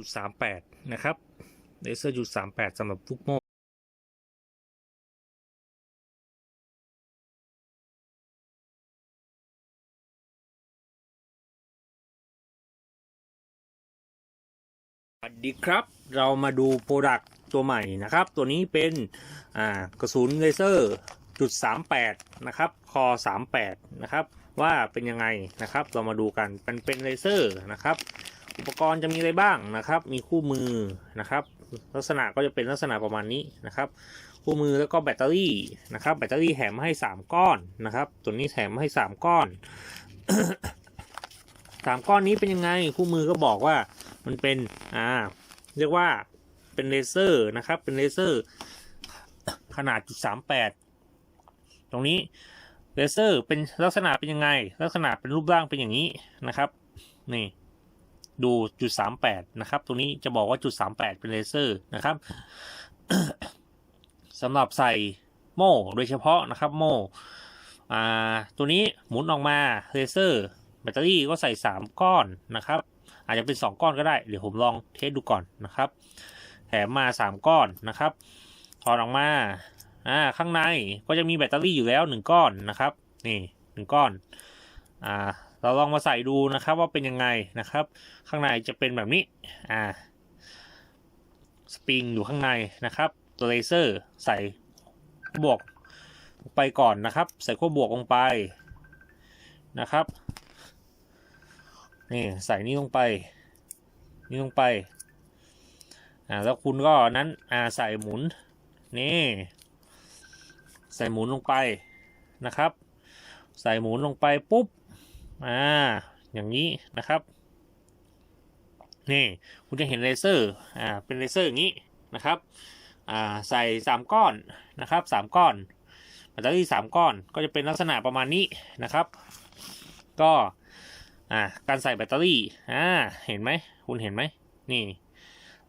จุดสามแปดนะครับเลเซอร์จุดสามแปดสำหรับทุกโมดสวัสดีครับ เรามาดูโปรดักต์ตัวใหม่นะครับ ตัวนี้เป็นกระสุนเลเซอร์จุดสามแปดนะครับ คอสามแปดนะครับ ว่าเป็นยังไงนะครับ เรามาดูกัน เป็นเป็นเลเซอร์นะครับ อุปกรณ์จะมีอะไรบ้างนะครับ มีคู่มือนะครับ ลักษณะก็จะเป็นลักษณะประมาณนี้นะครับ คู่มือแล้วก็แบตเตอรี่นะครับ แบตเตอรี่แถมมาให้ 3 ก้อนนะครับ ตัวนี้แถมมาให้ 3 ก้อนสามก้อนนี้เป็นยังไง คู่มือก็บอกว่ามันเป็นอ่าเรียกว่าเป็นเลเซอร์นะครับ เป็นเลเซอร์ขนาดจุดสามแปดตรงนี้เลเซอร์เป็นลักษณะเป็นยังไง ลักษณะเป็นรูปร่างเป็นอย่างนี้นะครับ นี่ ดูจุดสามแปดนะครับ ตรงนี้จะบอกว่าจุดสามแปดเป็นเลเซอร์นะครับสำหรับใส่โม่โดยเฉพาะนะครับโม่ตัวนี้หมุนออกมาเลเซอร์ แบตเตอรี่ก็ใส่สามก้อนนะครับ อาจจะเป็นสองก้อนก็ได้ เดี๋ยวผมลองเทสดูก่อนนะครับ แถมมาสามก้อนนะครับ ถอดออกมาอ่าข้างในก็จะมีแบตเตอรี่อยู่แล้วหนึ่งก้อนนะครับ นี่หนึ่งก้อนอ่าเราลองมาใส่ดูนะครับว่าเป็นยังไงนะครับ ข้างในจะเป็นแบบนี้อ่าสปริงอยู่ข้างในนะครับตัวเลเซอร์ใส่บวกไปก่อนนะครับ ใส่ขั้วบวกลงไปนะครับนี่ใส่นี่ลงไป นี่ลงไปอ่าแล้วคุณก็นั้นอ่าใส่หมุนนี่ใส่หมุนลงไปนะครับ ใส่หมุนลงไปปุ๊บ อ่าอย่างนี้นะครับนี่คุณจะเห็นเลเซอร์อ่าเป็นเลเซอร์อย่างนี้นะครับอ่าใส่สามก้อนนะครับสามก้อนแบตเตอรี่สามก้อนก็จะเป็นลักษณะประมาณนี้นะครับ ก็อ่าการใส่แบตเตอรี่อ่าเห็นไหมคุณเห็นไหมนี่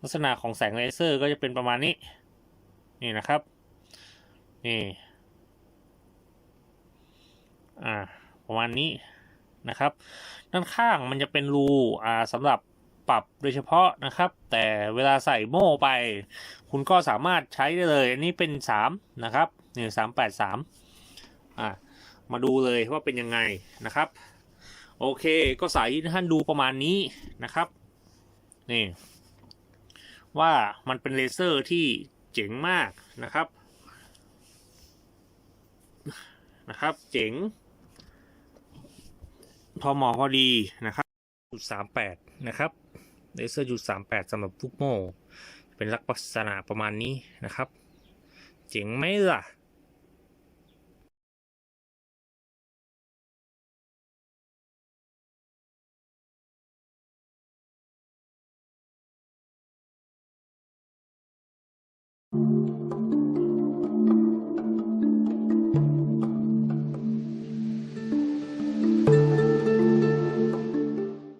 ลักษณะของแสงเลเซอร์ก็จะเป็นประมาณนี้นี่นะครับนี่อ่าประมาณนี้ นะครับ ด้านข้างมันจะเป็นรูอ่าสำหรับปรับโดยเฉพาะนะครับ แต่เวลาใส่โม่ไป คุณก็สามารถใช้ได้เลย อันนี้เป็นสามนะครับนี่สามแปดสามอ่ามาดูเลยว่าเป็นยังไงนะครับ โอเคก็สายที่ท่านดูประมาณนี้นะครับนี่ว่ามันเป็นเลเซอร์ที่เจ๋งมากนะครับนะครับ เจ๋ง พอเหมาะพอดีนะครับจุดสามแปดนะครับเลเซอร์จุดสามแปดสำหรับทุกโม่เป็นลักษณะประมาณนี้นะครับ เจ๋งไหมล่ะ